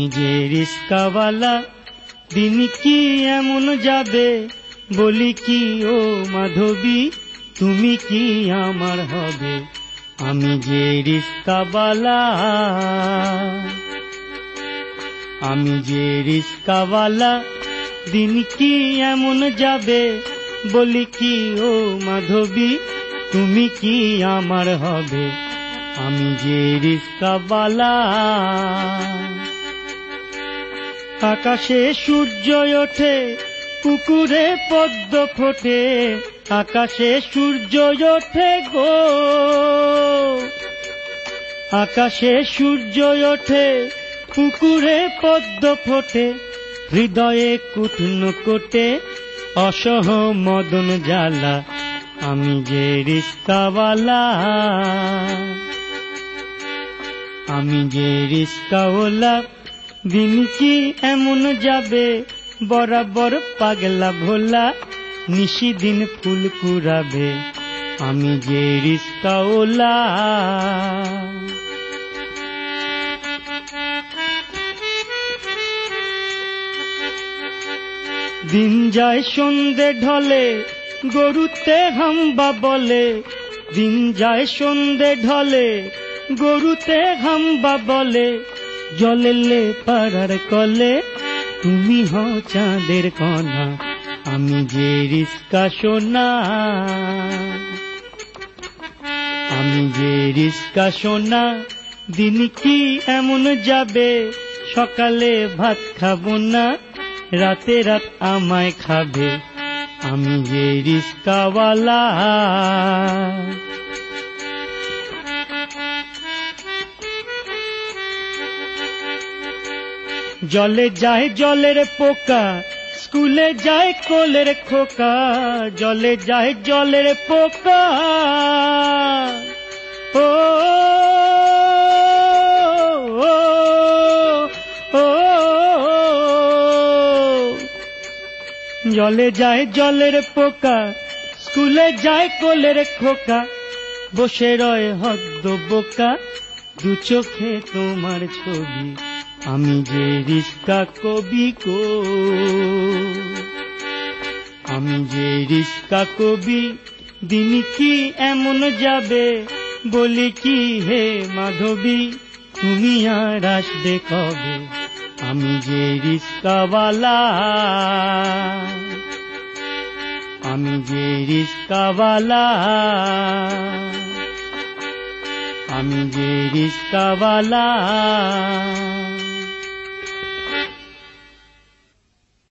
আমি যে রিস্কাওয়ালা, দিন কি এমন যাবে? বলি কি, ও মাধবী, তুমি কি আমার হবে? আমি যে রিস্কাওয়ালা, আমি যে রিস্কাওয়ালা, দিন কি এমন যাবে? বলি কি, ও মাধবী, তুমি কি আমার হবে? আমি যে রিস্কাওয়ালা। আকাশে সূর্য ওঠে, পুকুরে পদ্ম ফোটে, আকাশে সূর্য ওঠে গো। আকাশে সূর্য ওঠে, পুকুরে পদ্ম ফোটে, হৃদয়ে কুটন কোটে, অসহ মদন জ্বালা, আমি যে রিস্কাওয়ালা। আমি যে রিস্কাওয়ালা দিন কি এমন যাবে? বরাবর পাগলা ভোলা নিশি দিন ফুল কুড়াবে। আমি যে রিস্কাওলা দিন যায় সন্ধে ঢলে, গরুতে হাম্বা বলে। দিন যায় সন্ধে ঢলে, গরুতে হাম্বা বলে। জলেলে পাড়ার কলে, তুমি হও চাঁদের কণা, আমি যে রিস্কা সোনা। আমি যে রিস্কা সোনা, দিন কি এমন যাবে? সকালে ভাত খাব না, রাতে রাত আমায় খাবে। আমি যে রিস্কাওয়ালা। জলে যায় জলের পোকা, স্কুলে যায় কোলের খোকা, জলে যায় জলের পোকা। ও জলে যায় জলের পোকা, স্কুলে যায় কোলের খোকা, বসে রয় হদ্দ বোকা, দু চোখে তোমার ছবি। আমি যে রিস্কা কবি কো, আমি যে রিস্কা কবি, দিন কি এমন যাবে বলি কি হে মাধবী? তুমি আর আসবে কবে? আমি যে রিস্কাওয়ালা আমি যে রিস্কাওয়ালা আমি যে রিস্কাওয়ালা